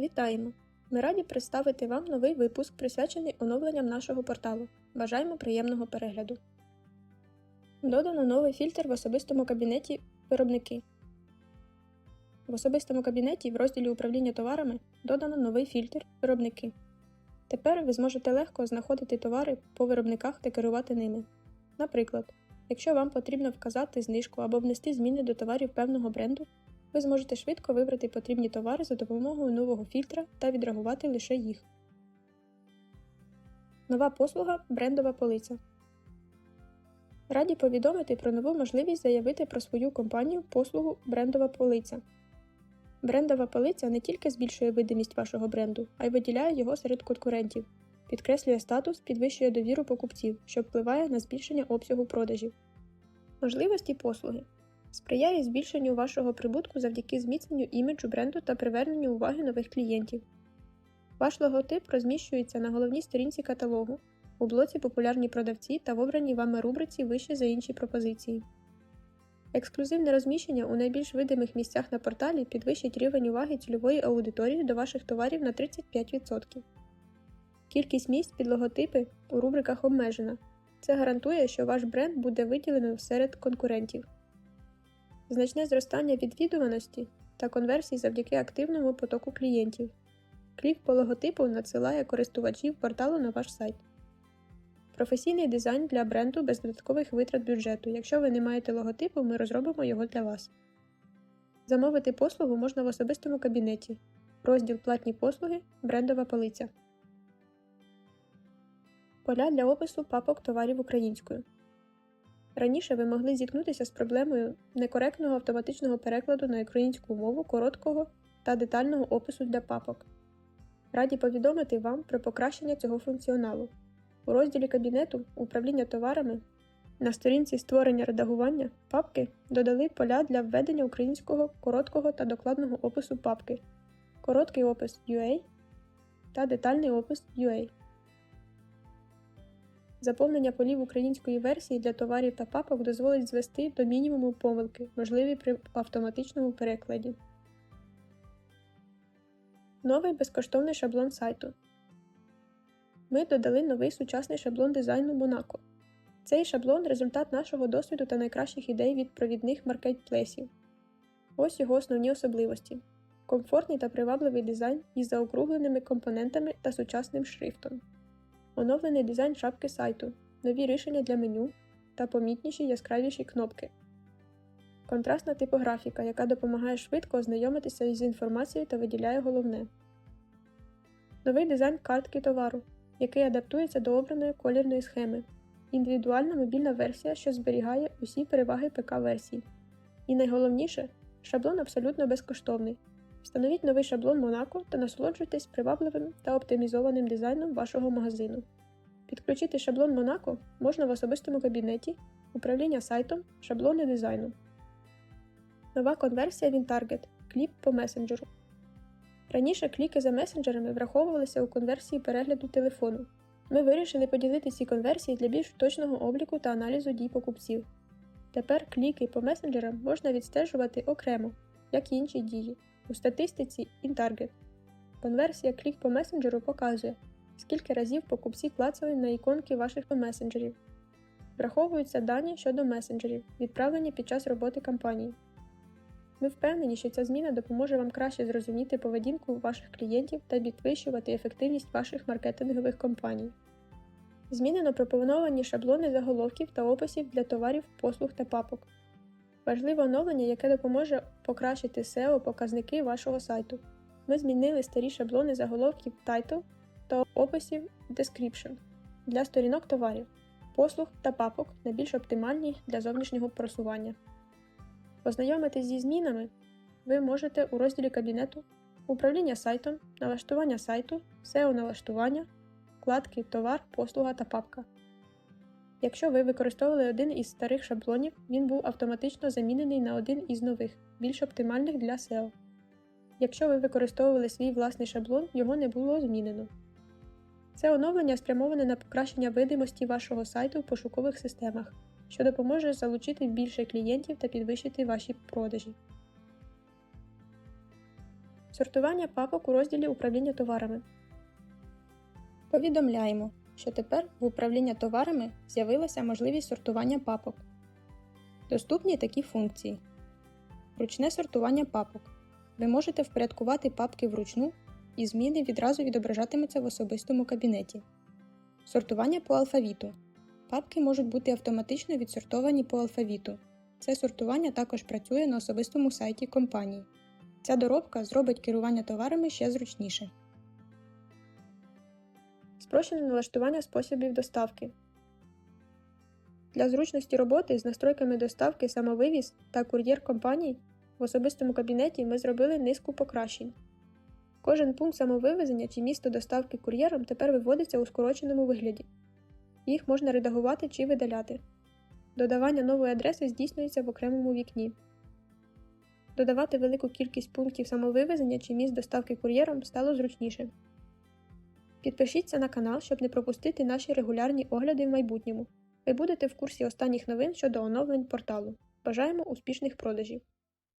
Вітаємо! Ми раді представити вам новий випуск, присвячений оновленням нашого порталу. Бажаємо приємного перегляду. Додано новий фільтр в особистому кабінеті Виробники. В особистому кабінеті в розділі управління товарами додано новий фільтр Виробники. Тепер ви зможете легко знаходити товари по виробниках та керувати ними. Наприклад, якщо вам потрібно вказати знижку або внести зміни до товарів певного бренду, ви зможете швидко вибрати потрібні товари за допомогою нового фільтра та відреагувати лише їх. Нова послуга брендова полиця. Раді повідомити про нову можливість заявити про свою компанію послугу брендова полиця. Брендова полиця не тільки збільшує видимість вашого бренду, а й виділяє його серед конкурентів, підкреслює статус, підвищує довіру покупців, що впливає на збільшення обсягу продажів. Можливості послуги сприяє збільшенню вашого прибутку завдяки зміцненню іміджу бренду та приверненню уваги нових клієнтів. Ваш логотип розміщується на головній сторінці каталогу, у блоці Популярні продавці та в обраній вами рубриці вище за інші пропозиції. Ексклюзивне розміщення у найбільш видимих місцях на порталі підвищить рівень уваги цільової аудиторії до ваших товарів на 35%. Кількість місць під логотипи у рубриках обмежена. Це гарантує, що ваш бренд буде виділено серед конкурентів. Значне зростання відвідуваності та конверсій завдяки активному потоку клієнтів. Клік по логотипу надсилає користувачів порталу на ваш сайт. Професійний дизайн для бренду без додаткових витрат бюджету. Якщо ви не маєте логотипу, ми розробимо його для вас. Замовити послугу можна в особистому кабінеті. Розділ Платні послуги брендова полиця. Поля для опису папок товарів українською. Раніше ви могли зіткнутися з проблемою некоректного автоматичного перекладу на українську мову короткого та детального опису для папок. Раді повідомити вам про покращення цього функціоналу. У розділі кабінету управління товарами на сторінці створення редагування папки додали поля для введення українського короткого та докладного опису папки, короткий опис UA та детальний опис UA. Заповнення полів української версії для товарів та папок дозволить звести до мінімуму помилки, можливі при автоматичному перекладі. Новий безкоштовний шаблон сайту. Ми додали новий сучасний шаблон дизайну Monaco. Цей шаблон результат нашого досвіду та найкращих ідей від провідних маркетплейсів. Ось його основні особливості: комфортний та привабливий дизайн із заокругленими компонентами та сучасним шрифтом оновлений дизайн шапки сайту, нові рішення для меню та помітніші яскравіші кнопки. Контрастна типографіка, яка допомагає швидко ознайомитися із інформацією та виділяє головне. Новий дизайн картки товару, який адаптується до обраної колірної схеми. Індивідуальна мобільна версія, що зберігає усі переваги ПК-версій. І найголовніше, шаблон абсолютно безкоштовний. Встановіть новий шаблон Monaco та насолоджуйтесь привабливим та оптимізованим дизайном вашого магазину. Підключити шаблон Monaco можна в особистому кабінеті, управління сайтом, шаблони дизайну. Нова конверсія WinTarget кліп по месенджеру. Раніше кліки за месенджерами враховувалися у конверсії перегляду телефону. Ми вирішили поділити ці конверсії для більш точного обліку та аналізу дій покупців. Тепер кліки по месенджерам можна відстежувати окремо, як і інші дії. У статистиці InTarget конверсія клік по месенджеру показує, скільки разів покупці клацали на іконки ваших месенджерів. Враховуються дані щодо месенджерів, відправлені під час роботи кампанії. Ми впевнені, що ця зміна допоможе вам краще зрозуміти поведінку ваших клієнтів та підвищувати ефективність ваших маркетингових кампаній. Змінено пропоновані шаблони заголовків та описів для товарів, послуг та папок. Важливе оновлення, яке допоможе покращити SEO показники вашого сайту. Ми змінили старі шаблони заголовків Title та описів Description для сторінок товарів, послуг та папок на більш оптимальні для зовнішнього просування. Познайомитись зі змінами ви можете у розділі кабінету, управління сайтом, налаштування сайту, SEO налаштування, вкладки Товар, послуга та папка. Якщо ви використовували один із старих шаблонів, він був автоматично замінений на один із нових, більш оптимальних для SEO. Якщо ви використовували свій власний шаблон, його не було змінено. Це оновлення спрямоване на покращення видимості вашого сайту в пошукових системах, що допоможе залучити більше клієнтів та підвищити ваші продажі. Сортування папок у розділі управління товарами. Повідомляємо, що тепер в управління товарами з'явилася можливість сортування папок. Доступні такі функції: ручне сортування папок. Ви можете впорядкувати папки вручну, і зміни відразу відображатимуться в особистому кабінеті. Сортування по алфавіту. Папки можуть бути автоматично відсортовані по алфавіту. Це сортування також працює на особистому сайті компанії. Ця доробка зробить керування товарами ще зручніше. Спрощене налаштування способів доставки. Для зручності роботи з настройками доставки самовивіз та кур'єр компаній в особистому кабінеті ми зробили низку покращень. Кожен пункт самовивезення чи місто доставки кур'єром тепер виводиться у скороченому вигляді. Їх можна редагувати чи видаляти. Додавання нової адреси здійснюється в окремому вікні. Додавати велику кількість пунктів самовивезення чи місць доставки кур'єром стало зручніше. Підпишіться на канал, щоб не пропустити наші регулярні огляди в майбутньому. Ви будете в курсі останніх новин щодо оновлень порталу. Бажаємо успішних продажів!